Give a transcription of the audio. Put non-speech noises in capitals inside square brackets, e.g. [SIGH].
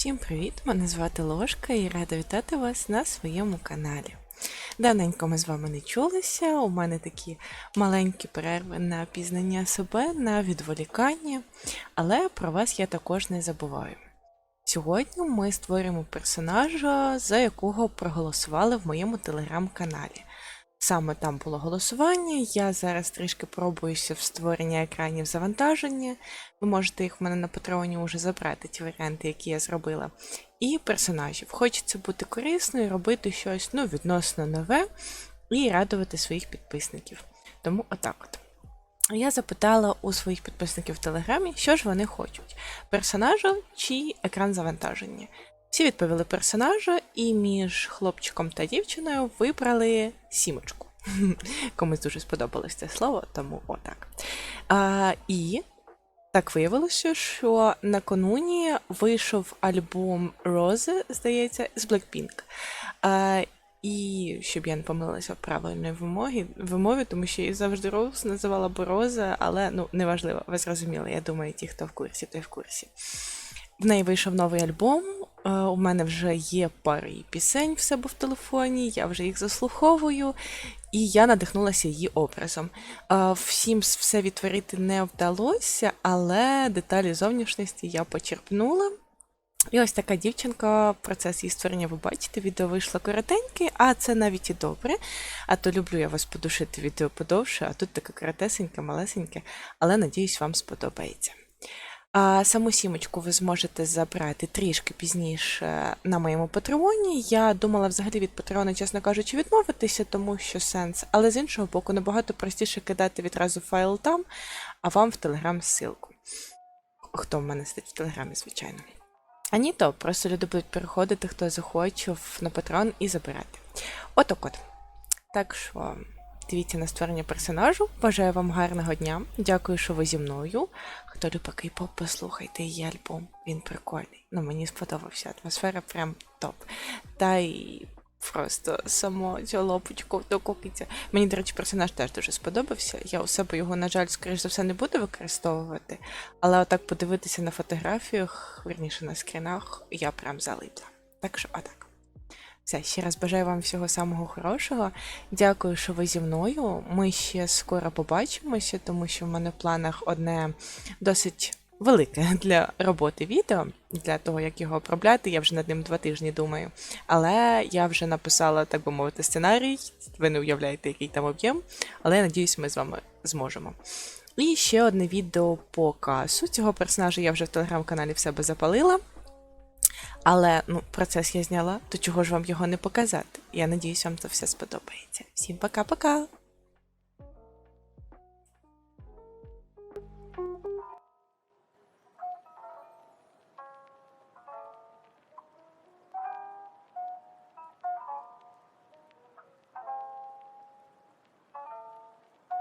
Всім привіт! Мене звати Ложка і рада вітати вас на своєму каналі. Давненько ми з вами не чулися. У мене такі маленькі перерви на пізнання себе, на відволікання, але про вас я також не забуваю. Сьогодні ми створюємо персонажа, за якого проголосували в моєму телеграм-каналі. Саме там було голосування. Я зараз трішки пробуюся в створенні екранів завантаження. Ви можете їх в мене на патреоні вже забрати, ті варіанти, які я зробила. І персонажів. Хочеться бути корисною, робити щось ну, відносно нове і радувати своїх підписників. Тому отак от. Я запитала у своїх підписників в Телеграмі, що ж вони хочуть: персонажа чи екран завантаження. Всі відповіли персонажа, і між хлопчиком та дівчиною вибрали сімочку. [LAUGHS] Комусь дуже сподобалось це слово, тому отак. А, І так виявилося, що накануні вийшов альбом Рози, здається, з Blackpink. А, І щоб я не помилилася в правильної вимоги, вимові, тому що я завжди Роуз називала Бороза, але ну неважливо, ви зрозуміли. Я думаю, ті, хто в курсі, той в курсі. В неї вийшов новий альбом. Е, У мене вже є пара її пісень в себе в телефоні, я вже їх заслуховую, і я надихнулася її образом. Е, Всім все відтворити не вдалося, але деталі зовнішності я почерпнула. І ось така дівчинка, процес її створення ви бачите, відео вийшло коротеньке, а це навіть і добре. А то люблю я вас подушити відео подовше, а тут таке коротесеньке, малесеньке, але надіюсь, вам сподобається. А саму сімочку ви зможете забрати трішки пізніше на моєму патреоні. Я думала взагалі від патреону, чесно кажучи, відмовитися, тому що сенс. Але з іншого боку, набагато простіше кидати відразу файл там, а вам в телеграм ссылку. Хто в мене сидить в телеграмі, звичайно. А ні, то просто люди будуть переходити, хто захоче на патрон і забирати. Отак от. Так що дивіться на створення персонажу. Бажаю вам гарного дня. Дякую, що ви зі мною. Хто любить кей-поп, послухайте її альбом. Він прикольний. Ну, мені сподобався. Атмосфера прям топ. Та й просто само цю лопочку докупиться. Мені, до речі, персонаж теж дуже сподобався. Я у себе його, на жаль, скоріш за все, не буду використовувати. Але отак подивитися на фотографіях, верніше на скрінах, я прям залипла. Так що отак. Все, ще раз бажаю вам всього самого хорошого. Дякую, що ви зі мною. Ми ще скоро побачимося, тому що в мене в планах одне досить велике для роботи відео, для того, як його обробляти. Я вже над ним два тижні думаю. Але я вже написала, так би мовити, сценарій. Ви не уявляєте, який там об'єм, але я надіюсь, ми з вами зможемо. І ще одне відео по касу. Цього персонажа я вже в телеграм-каналі в себе запалила. Але ну, процес я зняла, то чого ж вам його не показати? Я надіюсь, вам це все сподобається. Всім пока-пока!